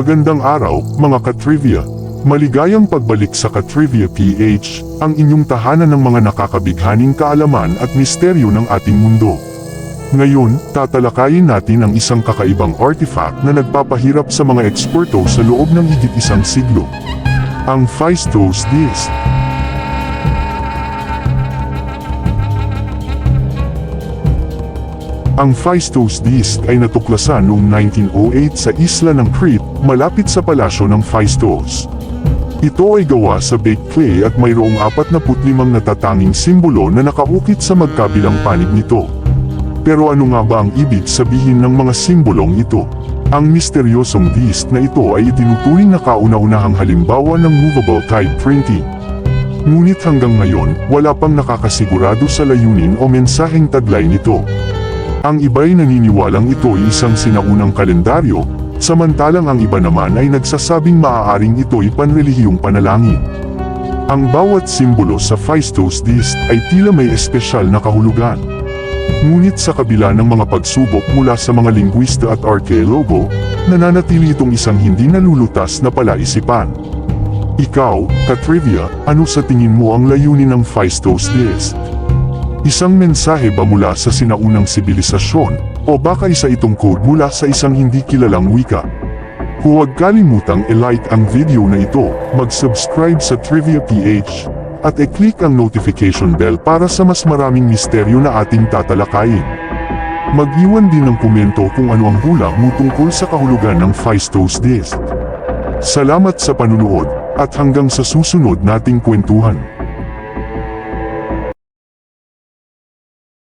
Magandang araw, mga katrivia. Maligayang pagbalik sa Katrivia PH, ang inyong tahanan ng mga nakakabighaning kaalaman at misteryo ng ating mundo. Ngayon, tatalakayin natin ang isang kakaibang artifact na nagpapahirap sa mga eksperto sa loob ng higit isang siglo. Ang Phaistos Disc. Ang Phaistos Disc ay natuklasan noong 1908 sa isla ng Crete, malapit sa palasyo ng Phaistos. Ito ay gawa sa baked clay at mayroong 45 natatanging simbolo na nakaukit sa magkabilang panig nito. Pero ano nga ba ang ibig sabihin ng mga simbolong ito? Ang misteryosong disc na ito ay itinuturing na kauna-unahang halimbawa ng movable type printing. Ngunit hanggang ngayon, wala pang nakakasigurado sa layunin o mensaheng taglay nito. Ang iba'y naniniwalang ito ay isang sinaunang kalendaryo, samantalang ang iba naman ay nagsasabing maaaring ito'y panrelihiyong panalangin. Ang bawat simbolo sa Phaistos disc ay tila may espesyal na kahulugan. Ngunit sa kabila ng mga pagsubok mula sa mga lingwista at arkeologo, nananatili itong isang hindi nalulutas na palaisipan. Ikaw, Katrivia, ano sa tingin mo ang layunin ng Phaistos disc? Isang mensahe ba mula sa sinaunang sibilisasyon, o baka isa itong code mula sa isang hindi kilalang wika? Huwag kalimutang i-like ang video na ito, mag-subscribe sa Trivia PH, at i-click ang notification bell para sa mas maraming misteryo na ating tatalakayin. Mag-iwan din ng komento kung ano ang hula mo tungkol sa kahulugan ng Phaistos Disc. Salamat sa panunood, at hanggang sa susunod nating kwentuhan.